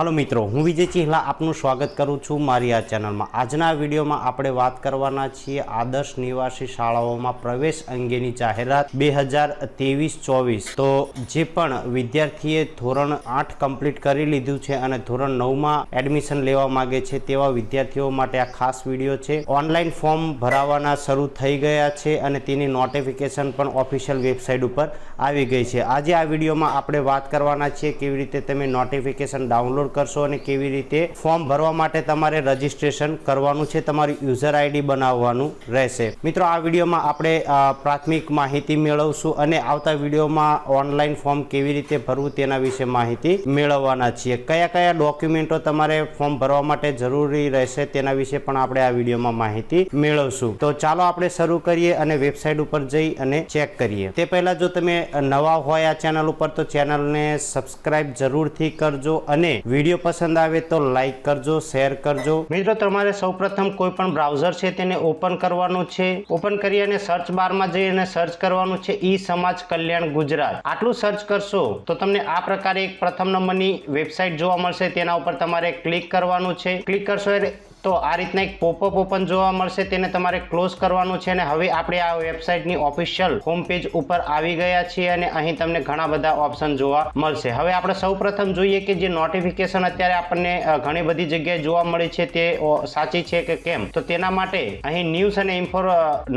હાલો મિત્રો, હું વિજય ચિહલા આપનું સ્વાગત કરું છું મારી આ ચેનલમાં. આજના વિડીયોમાં આપણે વાત કરવાના છીએ આદર્શ નિવાસી શાળાઓમાં પ્રવેશ અંગેની જાહેરાત બે હજાર ત્રેવીસ ચોવીસ. તો જે પણ વિદ્યાર્થીએ ધોરણ આઠ કમ્પ્લીટ કરી લીધું છે અને ધોરણ નવમાં એડમિશન લેવા માંગે છે તેવા વિદ્યાર્થીઓ માટે આ ખાસ વીડિયો છે. ઓનલાઈન ફોર્મ ભરાવાના શરૂ થઈ ગયા છે અને તેની નોટિફિકેશન પણ ઓફિશિયલ વેબસાઇટ ઉપર આવી ગઈ છે. આજે આ વિડીયોમાં આપણે વાત કરવાના છીએ કેવી રીતે તમે નોટિફિકેશન ડાઉનલોડ કરશો અને કેવી રીતે ફોર્મ ભરવા માટે તમારે રજીસ્ટ્રેશન કરવાનું છે, તમારી યુઝર આઈડી બનાવવાનું રહેશે. મિત્રો, આ વિડીયોમાં આપણે પ્રાથમિક માહિતી મેળવશું અને આવતા વિડીયોમાં ઓનલાઈન ફોર્મ કેવી રીતે ભરવું તેના વિશે માહિતી મેળવવાના છીએ. કયા કયા ડોક્યુમેન્ટો તમારે ફોર્મ ભરવા માટે જરૂરી રહેશે તેના વિશે પણ આપણે આ વિડીયોમાં માહિતી મેળવશું. તો ચાલો આપણે શરૂ કરીએ અને વેબસાઇટ ઉપર જઈ અને ચેક કરીએ. તે પહેલા જો તમે નવા હોય આ ચેનલ ઉપર, તો ચેનલને સબસ્ક્રાઇબ જરૂરથી કરજો અને વીડિયો પસંદ આવે તો લાઈક કરજો, શેર કરજો. મિત્રો, તમારે સૌપ્રથમ કોઈ પણ બ્રાઉઝર છે તેને ઓપન કરવાનું છે. ઓપન કરી અને સર્ચ બારમાં જઈ અને સર્ચ કરવાનું છે ઈ સમાજ કલ્યાણ ગુજરાત. આટલું સર્ચ કરશો તો તમને આ પ્રકારે એક પ્રથમ નંબરની વેબસાઇટ જોવા મળશે. તેના ઉપર તમારે ક્લિક કરવાનું છે. ક્લિક કરશો એટલે તો આ રીતના એક પોપઅપ ઓપન જોવા મળશે, તેને તમારે ક્લોઝ કરવાનું છે અને હવે આપણે આ વેબસાઇટની ઓફિશિયલ હોમ પેજ ઉપર આવી ગયા છીએ અને અહીં તમને ઘણા બધા ઓપ્શન જોવા મળશે. હવે આપણે સૌપ્રથમ જોઈએ કે જે નોટિફિકેશન અત્યારે આપણને ઘણી બધી જગ્યાએ જોવા મળે છે તે સાચી છે કે કેમ? તો તેના માટે અહીં ન્યૂઝ અને ઇન્ફોર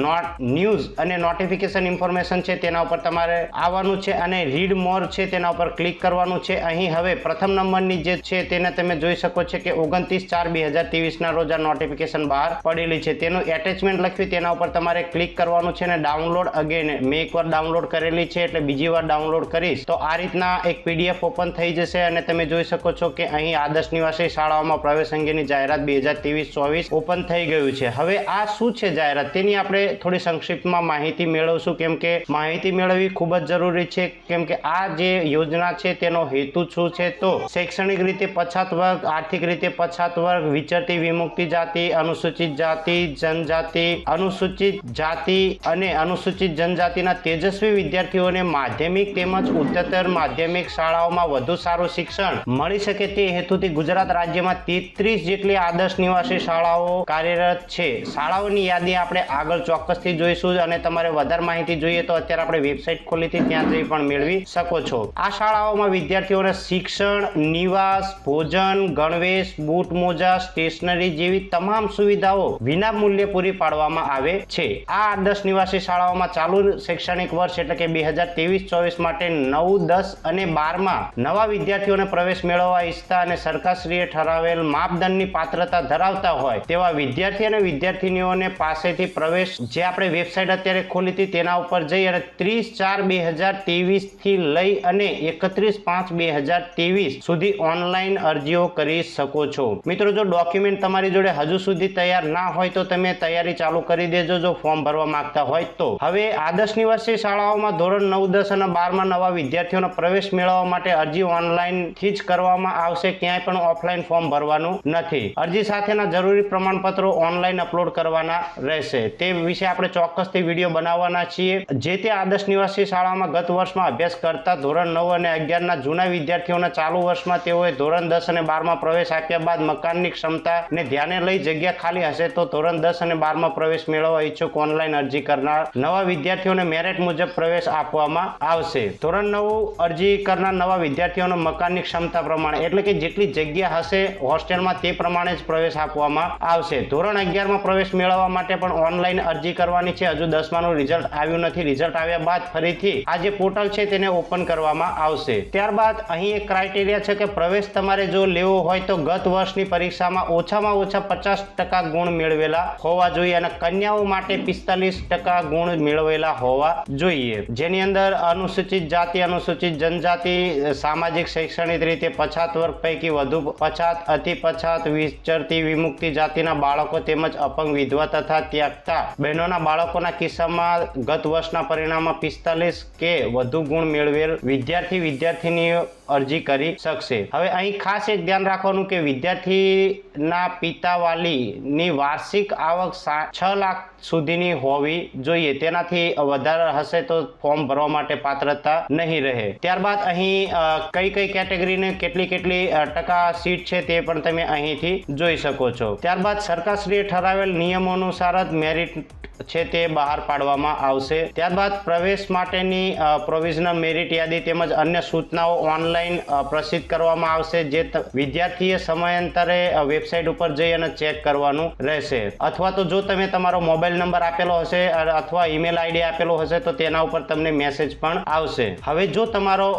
નોટ ન્યૂઝ અને નોટિફિકેશન ઇન્ફોર્મેશન છે તેના ઉપર તમારે આવવાનું છે અને રીડ મોર છે તેના ઉપર ક્લિક કરવાનું છે. અહીં હવે પ્રથમ નંબરની જે છે તેને તમે જોઈ શકો છો કે ઓગણત્રીસ ચાર બે હજાર ત્રેવીસના રોજ નોટિફિકેશન બહાર પડેલી છે. તેનું એટેચમેન્ટ લખ્યું, તેના ઉપર તમારે ક્લિક કરવાનું છે અને ડાઉનલોડ અગેન મેં એકવાર ડાઉનલોડ કરેલી છે એટલે બીજી વાર ડાઉનલોડ કરીશ. તો આ રીતના એક પીડીએફ ઓપન થઈ જશે અને તમે જોઈ શકો છો કે અહીં આદર્શ નિવાસી શાળાઓમાં પ્રવેશ અંગેની જાહેરાત બે હજાર ત્રેવીસ, ચોવીસ ઓપન થઈ ગયું છે. હવે આ શું છે જાહેરાત? તેની આપણે થોડી સંક્ષિપ્તમાં માહિતી મેળવશું. કેમ કે માહિતી મેળવવી ખૂબ જ જરૂરી છે. કેમ કે આ જે યોજના છે તેનો હેતુ શું છે? તો શૈક્ષણિક રીતે પછાત વર્ગ, આર્થિક રીતે પછાત વર્ગ, વિચરતી વિમુક્તિ જાતિ, અનુસૂચિત જાતિ, જનજાતિ, અનુસૂચિત જાતિ અને અનુસૂચિત જનજાતિના તેજસ્વી વિદ્યાર્થીઓને માધ્યમિક તેમજ ઉચ્ચતર માધ્યમિક શાળાઓમાં વધુ સારું શિક્ષણ મળી શકે તે હેતુથી ગુજરાત રાજ્યમાં તેત્રીસ જેટલી આદર્શ નિવાસી શાળાઓ કાર્યરત છે. શાળાઓની યાદી આપણે આગળ ચોક્કસથી જોઈશું અને તમારે વધારે માહિતી જોઈએ તો અત્યારે આપણે વેબસાઇટ ખોલી હતી ત્યાં જઈ પણ મેળવી શકો છો. આ શાળાઓમાં વિદ્યાર્થીઓને શિક્ષણ, નિવાસ, ભોજન, ગણવેશ, બૂટ મોજા, સ્ટેશનરી જેવી તમામ સુવિધાઓ વિના મૂલ્યે પૂરી પાડવામાં આવે છે. આ આદર્શ નિવાસી શાળાઓમાં ચાલુ શૈક્ષણિક વર્ષ એટલે કે બે હજાર ત્રેવીસ ચોવીસ માટે નવ, દસ અને બારમાં નવા વિદ્યાર્થીઓને પ્રવેશ મેળવવા ઈચ્છતા અને સરકારશ્રીએ ઠરાવેલ માપદંડની પાત્રતા ધરાવતા હોય તેવા વિદ્યાર્થી અને વિદ્યાર્થીનીઓને પાસેથી પ્રવેશ જે આપણે વેબસાઇટ અત્યારે ખોલી હતી તેના ઉપર જઈ અને ત્રીસ ચાર બે હજાર ત્રેવીસથી લઈ અને એકત્રીસ પાંચ બે હજાર ત્રેવીસ સુધી ઓનલાઈન અરજીઓ કરી શકો છો. મિત્રો, જો ડોક્યુમેન્ટ તમારી જોડે હજુ સુધી તૈયાર ના હોય તો તમે તૈયારી ચાલુ કરી દેજો જો ફોર્મ ભરવા માંગતા હોય તો. હવે આદર્શ નિવાસી શાળાઓમાં ધોરણ નવ, દસ અને બારમાં નવા વિદ્યાર્થીઓનો પ્રવેશ મેળવવા માટે અરજી ઓનલાઈનથી જ કરવામાં આવશે, ક્યાંય પણ ઓફલાઈન ફોર્મ ભરવાનું નથી. અરજી સાથેના જરૂરી પ્રમાણપત્રો ઓનલાઈન અપલોડ કરવાના રહેશે. તે વિશે આપણે ચોક્કસથી વીડિયો બનાવવાના છીએ. જે તે આદર્શ નિવાસી શાળામાં ગત વર્ષમાં અભ્યાસ કરતા ધોરણ નવ અને અગિયારના જૂના વિદ્યાર્થીઓના ચાલુ વર્ષમાં તેઓએ ધોરણ દસ અને બારમાં પ્રવેશ આપ્યા બાદ મકાનની ક્ષમતાને ધ્યાને લઈ જગ્યા ખાલી હશે તો ધોરણ દસ અને બારમાં પ્રવેશ મેળવવા ઈચ્છુક ઓનલાઈન અરજી કરનાર નવા વિદ્યાર્થીઓને મેરિટ મુજબ પ્રવેશ આપવામાં આવશે. ધોરણ નવ અરજી કરનાર નવા વિદ્યાર્થીઓને મકાનની ક્ષમતા પ્રમાણે એટલે કે જેટલી જગ્યા હશે હોસ્ટેલમાં તે પ્રમાણે જ પ્રવેશ આપવામાં આવશે. ધોરણ અગિયારમાં પ્રવેશ મેળવવા માટે પણ ઓનલાઈન અરજી કરવાની છે. હજુ દસમાનું રિઝલ્ટ આવ્યું નથી. રિઝલ્ટ આવ્યા બાદ ફરીથી આ જે પોર્ટલ છે તેને ઓપન કરવામાં આવશે. ત્યારબાદ અહીં એક ક્રાઇટેરિયા છે કે પ્રવેશ તમારે જો લેવો હોય તો ગત વર્ષની પરીક્ષામાં ઓછામાં ઓછા પચાસ ટકા ગુણ મેળવેલા હોવા જોઈએ અને કન્યાઓ માટે પિસ્તાલીસ ટકા ગુણ મેળવેલા હોવા જોઈએ. જેની અંદર અનુસૂચિત જાતિ, અનુસૂચિત જનજાતિ, સામાજિક, શૈક્ષણિક રીતે પછાત વર્ગ પૈકી વધુ પછાત અતિ પછાત વિચરતી, વિમુક્તિ જાતિના બાળકો તેમજ અપંગ વિધવા તથા ત્યાગતા બહેનોના બાળકોના કિસ્સામાં ગત વર્ષના પરિણામમાં પિસ્તાલીસ કે વધુ ગુણ મેળવેલ વિદ્યાર્થી, વિદ્યાર્થીનીઓ અરજી કરી શકશે. હવે અહીં ખાસ એક ધ્યાન રાખવાનું કે વિદ્યાર્થીના પિતા વાલીની વાર્ષિક આવક છ લાખ સુધીની હોવી જોઈએ. તેનાથી વધારે હશે તો ફોર્મ ભરવા માટે પાત્રતા નહીં રહે. ત્યારબાદ અહીં કઈ કઈ કેટેગરીને કેટલી કેટલી ટકા સીટ છે તે પણ તમે અહીંથી જોઈ શકો છો. ત્યારબાદ સરકારશ્રીએ ઠરાવેલ નિયમો અનુસાર જ મેરિટ છે તે બહાર પાડવામાં આવશે. ત્યારબાદ પ્રવેશ માટેની પ્રોવિઝનલ મેરિટ યાદી તેમજ અન્ય સૂચનાઓ ઓનલાઈન પ્રસિદ્ધ કરવામાં આવશે, જે વિદ્યાર્થીએ સમયાંતરે વેબસાઇટ ઉપર જઈ અને ચેક કરવાનું રહેશે. અથવા તો જો તમે તમારો મોબાઈલ નંબર આપેલો હશે અથવા ઈમેલ આઈડી આપેલો હશે, તો તેના ઉપર તમને મેસેજ પણ આવશે. હવે જો તમારો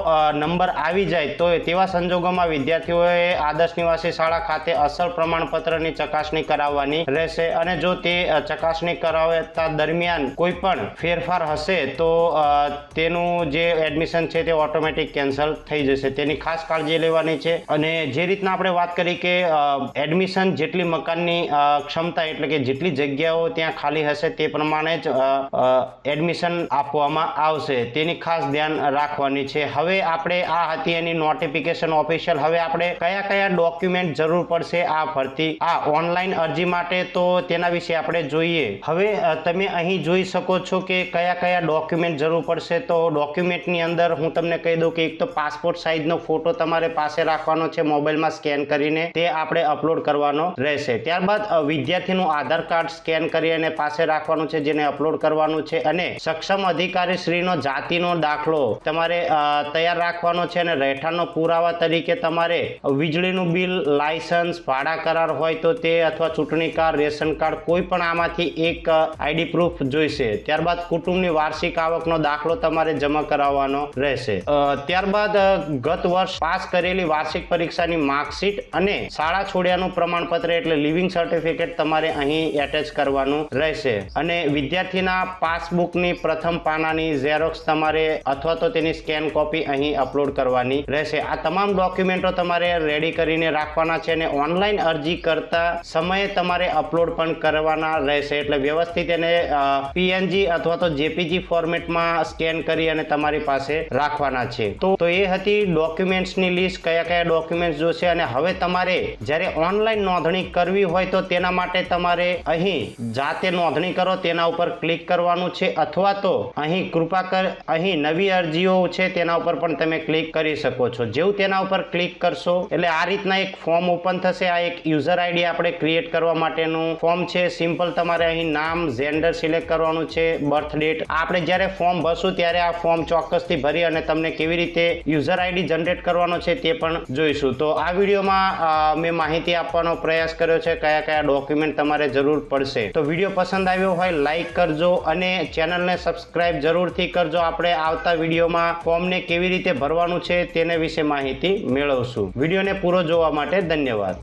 નંબર આવી જાય, તો તેવા સંજોગોમાં વિદ્યાર્થીઓએ આદર્શ નિવાસી શાળા ખાતે અસલ પ્રમાણપત્રની ચકાસણી કરાવવાની રહેશે અને જો તે ચકાસણી કરાવતા દરમિયાન કોઈ પણ ફેરફાર હશે, તો તેનું જે એડમિશન છે તે ઓટોમેટિક કેન્સલ થઈ જશે. તેની ખાસ કાળજી લેવાની છે અને જે રીતના આપણે વાત કરી કે એડમિશન જેટલી મકાનની ક્ષમતા એટલે કે જેટલી જગ્યાઓ ત્યાં ખાલી હશે તે પ્રમાણે જ એડમિશન આપવામાં આવશે. તેની ખાસ ધ્યાન રાખવાની છે. હવે આપણે આ હતી એની નોટિફિકેશન ઓફિશિયલ હવે આપણે કયા કયા ડોક્યુમેન્ટ જરૂર પડશે આ ભરતી? આ ઓનલાઈન અરજી માટે તો તેના વિશે આપણે જોઈએ. હવે તમે અહીં જોઈ શકો છો કે કયા કયા ડોક્યુમેન્ટ જરૂર પડશે. તો ડોક્યુમેન્ટની અંદર હું તમને કહી દઉં કે એક તો પાસપોર્ટ સાઇઝનો ફોટો તમારે પાસે રાખવાનો છે મોબાઈલમાં સ્કેન કરીને. તે આપણે અપલોડ કરવાનો રહેશે. ત્યારબાદ વિદ્યાર્થીનું આધાર કાર્ડ સ્કેન કરી અને પાસે રાખવાનું છે, જેને અપલોડ કરવાનું છે અને સક્ષમ અધિકારી શ્રીનો જાતિનો દાખલો તમારે તૈયાર રાખવાનો છે અને રહેઠાણનો પુરાવા તરીકે તમારે વીજળીનું બિલ, લાયસન્સ, ભાડા કરાર હોય તો તે અથવા ચૂંટણી કાર્ડ, રેશન કાર્ડ કોઈ પણ આમાંથી એક આઈડી પ્રૂફ જોઈશે. ત્યારબાદ કુટુંબની વાર્ષિક આવકનો દાખલો તમારે જમા કરાવવાનો રહેશે. ત્યારબાદ ગત વર્ષ પાસ કરેલી વાર્ષિક પરીક્ષાની માર્કશીટ અને શાળા છોડ્યાનું પ્રમાણપત્ર એટલે લિવિંગ સર્ટિફિકેટ તમારે અહીં એટેચ કરવાનું રહેશે. અને વિદ્યાર્થીના પાસબુકની પ્રથમ પાનાની ઝેરોક્સ તમારે અથવા તો તેની સ્કેન કોપી અહીં અપલોડ કરવાની રહેશે. આ તમામ ડોક્યુમેન્ટો તમારે રેડી કરીને રાખવાના છે અને ઓનલાઈન અરજી કરતા સમયે તમારે અપલોડ પણ કરવાના રહેશે. એટલે વ્યવસ્થિત એને પીએનજી અથવા તો જેપીજી ફોર્મેટમાં સ્કેન કરી અને તમારી પાસે રાખવાના છે. તો તો એ હતી ડોક્યુમેન્ટ્સની લિસ્ટ, કયા કયા ડોક્યુમેન્ટ્સ જોશે અને હવે તમારે જ્યારે ઓનલાઈન નોંધણી કરવી હોય તો તેના માટે તમારે અહીં જાતે નોંધણી કરો, તેના ઉપર ક્લિક કરવાનું છે અથવા તો અહીં કૃપા કર, અહીં નવી અરજીઓ છે તેના ઉપર પણ તમે ક્લિક કરી શકો છો. જેવું તેના ઉપર ક્લિક કરશો, એટલે આ રીતના એક ફોર્મ ઓપન થશે. આ એક યુઝર આઈડી આપણે ક્રિએટ કરવા માટેનું ફોર્મ છે. સિમ્પલ તમારે અહીં નામ, જેન્ડર સિલેક્ટ કરવાનું છે, બર્થ ડેટ. આપણે જ્યારે ફોર્મ ભરશું ત્યારે આ ફોર્મ ચોક્કસથી ભરી અને તમને કેવી રીતે યુઝર આઈડી જનરેટ કરવાનો છે તે પણ જોઈશું. તો આ વિડીયોમાં મેં માહિતી આપવાનો પ્રયાસ કર્યો છે, કયા કયા ડોક્યુમેન્ટ તમારે જરૂર પડશે. તો વીડિયો પસંદ આવ્યો હોય લાઈક કરજો અને ચેનલને સબસ્ક્રાઇબ જરૂરથી કરજો. આપણે આવતા વિડીયોમાં ફોર્મને કેવી રીતે ભરવાનું છે તેને વિશે માહિતી મેળવશું. વિડીયોને પૂરો જોવા માટે ધન્યવાદ.